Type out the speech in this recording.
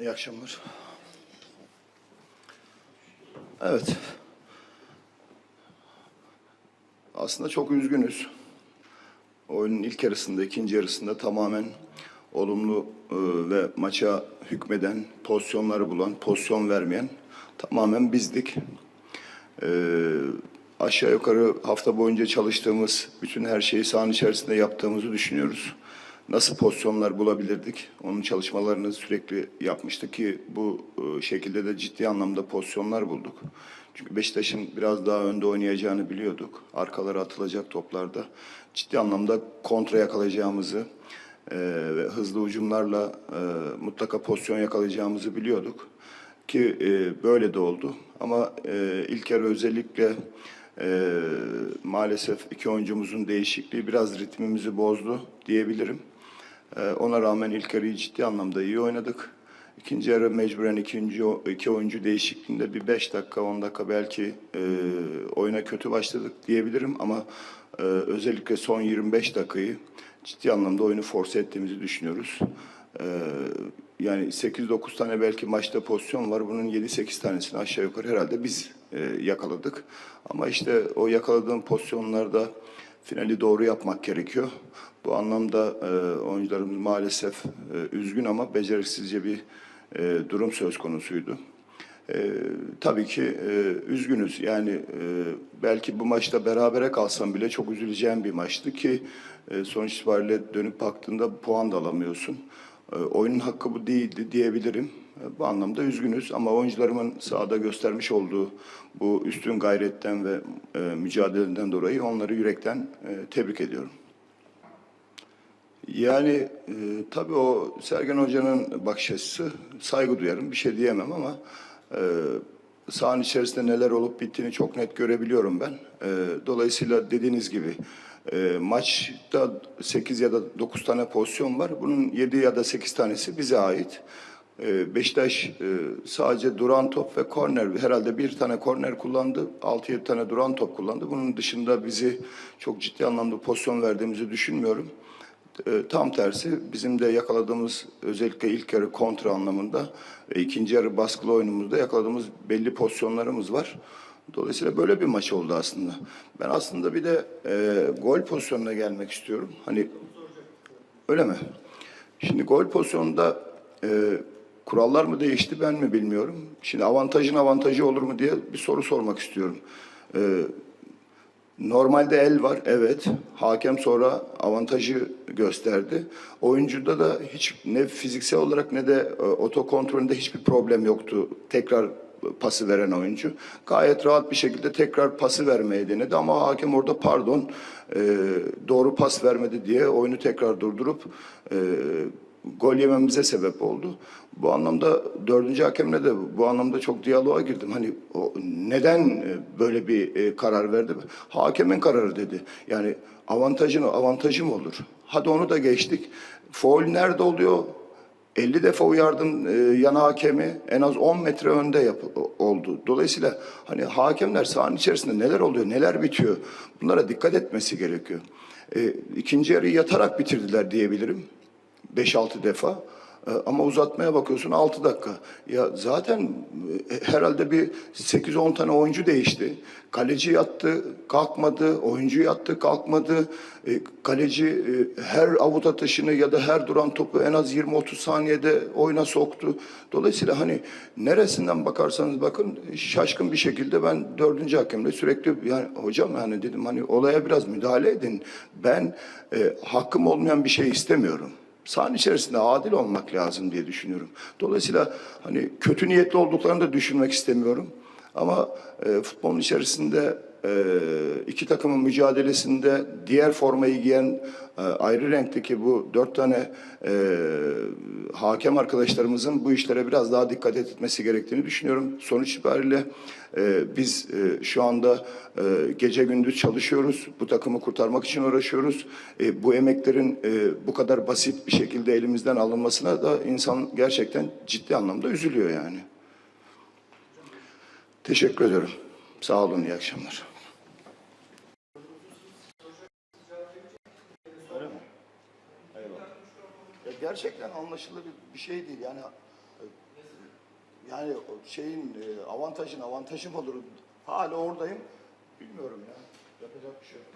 İyi akşamlar. Evet. Aslında çok üzgünüz. Oyunun ilk yarısında, ikinci yarısında tamamen olumlu e, ve maça hükmeden, pozisyonları bulan, pozisyon vermeyen tamamen bizdik. Ee, aşağı yukarı hafta boyunca çalıştığımız bütün her şeyi sahanın içerisinde yaptığımızı düşünüyoruz. Nasıl pozisyonlar bulabilirdik? Onun çalışmalarını sürekli yapmıştık ki bu e, şekilde de ciddi anlamda pozisyonlar bulduk. Çünkü Beşiktaş'ın biraz daha önde oynayacağını biliyorduk. Arkalara atılacak toplarda ciddi anlamda kontra yakalayacağımızı e, ve hızlı ucumlarla e, mutlaka pozisyon yakalayacağımızı biliyorduk ki böyle de oldu. Ama ilk yarı özellikle e, maalesef iki oyuncumuzun değişikliği biraz ritmimizi bozdu diyebilirim. E, ona rağmen ilk yarıyı ciddi anlamda iyi oynadık. İkinci yarı mecburen ikinci iki oyuncu değişikliğinde bir beş dakika, on dakika belki e, oyuna kötü başladık diyebilirim ama e, özellikle son 25 dakikayı ciddi anlamda oyunu force ettiğimizi düşünüyoruz. E, yani 8-9 tane belki maçta pozisyon var. Bunun 7-8 tanesini aşağı yukarı herhalde biz e, yakaladık. Ama işte o yakaladığım pozisyonlarda finali doğru yapmak gerekiyor. Bu anlamda e, oyuncularımız maalesef e, üzgün ama beceriksizce bir e, durum söz konusuydu. E, tabii ki e, üzgünüz. Yani e, belki bu maçta berabere kalsam bile çok üzüleceğim bir maçtı ki e, sonuç itibariyle dönüp baktığında puan da alamıyorsun. E, oyunun hakkı bu değildi diyebilirim. E, bu anlamda üzgünüz ama oyuncularımın sahada göstermiş olduğu bu üstün gayretten ve e, mücadeleden dolayı onları yürekten e, tebrik ediyorum. Yani e, tabii o Sergen Hoca'nın bakış açısı saygı duyarım bir şey diyemem ama e, sahanın içerisinde neler olup bittiğini çok net görebiliyorum ben. E, dolayısıyla dediğiniz gibi e, maçta 8 ya da 9 tane pozisyon var. Bunun 7 ya da 8 tanesi bize ait. E, Beşiktaş e, sadece duran top ve korner herhalde bir tane korner kullandı. 6-7 tane duran top kullandı. Bunun dışında bizi çok ciddi anlamda pozisyon verdiğimizi düşünmüyorum. E, Tam tersi bizim de yakaladığımız özellikle ilk yarı kontra anlamında ve ikinci yarı baskılı oyunumuzda yakaladığımız belli pozisyonlarımız var. Dolayısıyla böyle bir maç oldu aslında. Ben aslında bir de e, gol pozisyonuna gelmek istiyorum. Hani öyle mi? Şimdi gol pozisyonunda e, kurallar mı değişti ben mi bilmiyorum. Şimdi avantajın avantajı olur mu diye bir soru sormak istiyorum. E, Normalde el var, evet. Hakem sonra avantajı gösterdi. Oyuncuda da hiç ne fiziksel olarak ne de e, otokontrolünde hiçbir problem yoktu. Tekrar pası veren oyuncu. Gayet rahat bir şekilde tekrar pası vermeye denedi ama hakem orada pardon e, doğru pas vermedi diye oyunu tekrar durdurup e, gol yememize sebep oldu. Bu anlamda dördüncü hakemle de bu anlamda çok diyaloğa girdim. Hani o neden e, böyle bir e, karar verdi? Hakemin kararı dedi. Yani avantajın avantajı mı olur? Hadi onu da geçtik. Foul nerede oluyor? 50 defa uyardım e, yan hakemi en az 10 metre önde yap oldu. Dolayısıyla hani hakemler sahanın içerisinde neler oluyor, neler bitiyor bunlara dikkat etmesi gerekiyor. E, ikinci yarıyı yatarak bitirdiler diyebilirim. 5-6 defa. Ee, Ama uzatmaya bakıyorsun 6 dakika. Ya zaten e, herhalde bir 8-10 tane oyuncu değişti. Kaleci yattı, kalkmadı. Oyuncu yattı, kalkmadı. E, Kaleci e, her avut atışını ya da her duran topu en az 20-30 saniyede oyuna soktu. Dolayısıyla hani neresinden bakarsanız bakın şaşkın bir şekilde ben dördüncü hakemle sürekli yani hocam yani dedim hani olaya biraz müdahale edin. Ben e, hakkım olmayan bir şey istemiyorum sahanın içerisinde adil olmak lazım diye düşünüyorum. Dolayısıyla hani kötü niyetli olduklarını da düşünmek istemiyorum. Ama e, futbolun içerisinde e, iki takımın mücadelesinde diğer formayı giyen e, ayrı renkteki bu dört tane e, hakem arkadaşlarımızın bu işlere biraz daha dikkat etmesi gerektiğini düşünüyorum. Sonuç itibariyle e, biz e, şu anda e, gece gündüz çalışıyoruz. Bu takımı kurtarmak için uğraşıyoruz. E, bu emeklerin e, bu kadar basit bir şekilde elimizden alınmasına da insan gerçekten ciddi anlamda üzülüyor yani. Teşekkür ediyorum. Sağ olun, iyi akşamlar. Ya gerçekten anlaşılır bir şey değil. Yani yani şeyin e, avantajın avantajım olur. Hala oradayım. Bilmiyorum ya. Yapacak bir şey yok.